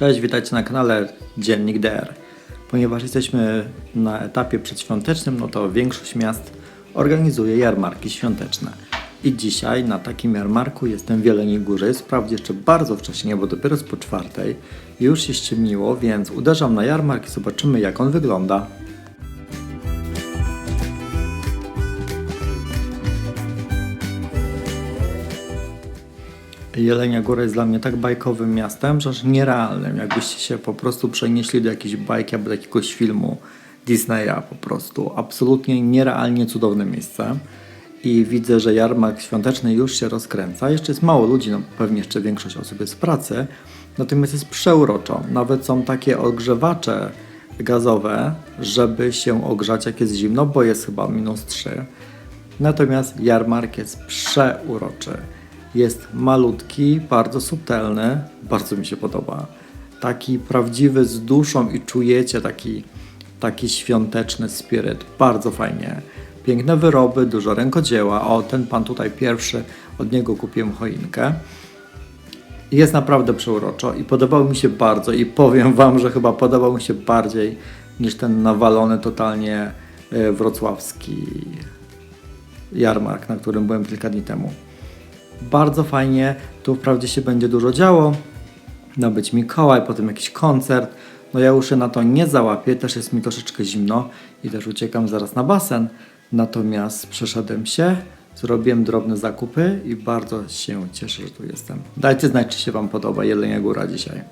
Cześć, witajcie na kanale Dziennik DR. Ponieważ jesteśmy na etapie przedświątecznym, no to większość miast organizuje jarmarki świąteczne. I dzisiaj na takim jarmarku jestem w Jeleniej Górze. Wprawdzie jeszcze bardzo wcześnie, bo dopiero jest po czwartej. Już się ściemniło, więc uderzam na jarmark i zobaczymy jak on wygląda. Jelenia Góra jest dla mnie tak bajkowym miastem, że aż nierealnym. Jakbyście się po prostu przenieśli do jakiejś bajki albo do jakiegoś filmu Disneya po prostu. Absolutnie nierealnie cudowne miejsce. I widzę, że jarmark świąteczny już się rozkręca. Jeszcze jest mało ludzi, no pewnie jeszcze większość osób jest w pracy. Natomiast jest przeuroczo. Nawet są takie ogrzewacze gazowe, żeby się ogrzać jak jest zimno, bo jest chyba minus 3. Natomiast jarmark jest przeuroczy. Jest malutki, bardzo subtelny, bardzo mi się podoba. Taki prawdziwy z duszą i czujecie taki, taki świąteczny spiryt. Bardzo fajnie. Piękne wyroby, dużo rękodzieła. O, ten pan tutaj pierwszy, od niego kupiłem choinkę. Jest naprawdę przeuroczo i podobał mi się bardzo i powiem Wam, że chyba podobał mi się bardziej niż ten nawalony totalnie e, wrocławski jarmark, na którym byłem kilka dni temu. Bardzo fajnie, tu wprawdzie się będzie dużo działo, ma być Mikołaj, potem jakiś koncert, no ja już się na to nie załapię, też jest mi troszeczkę zimno i też uciekam zaraz na basen, natomiast przeszedłem się, zrobiłem drobne zakupy i bardzo się cieszę, że tu jestem. Dajcie znać, czy się Wam podoba Jelenia Góra dzisiaj.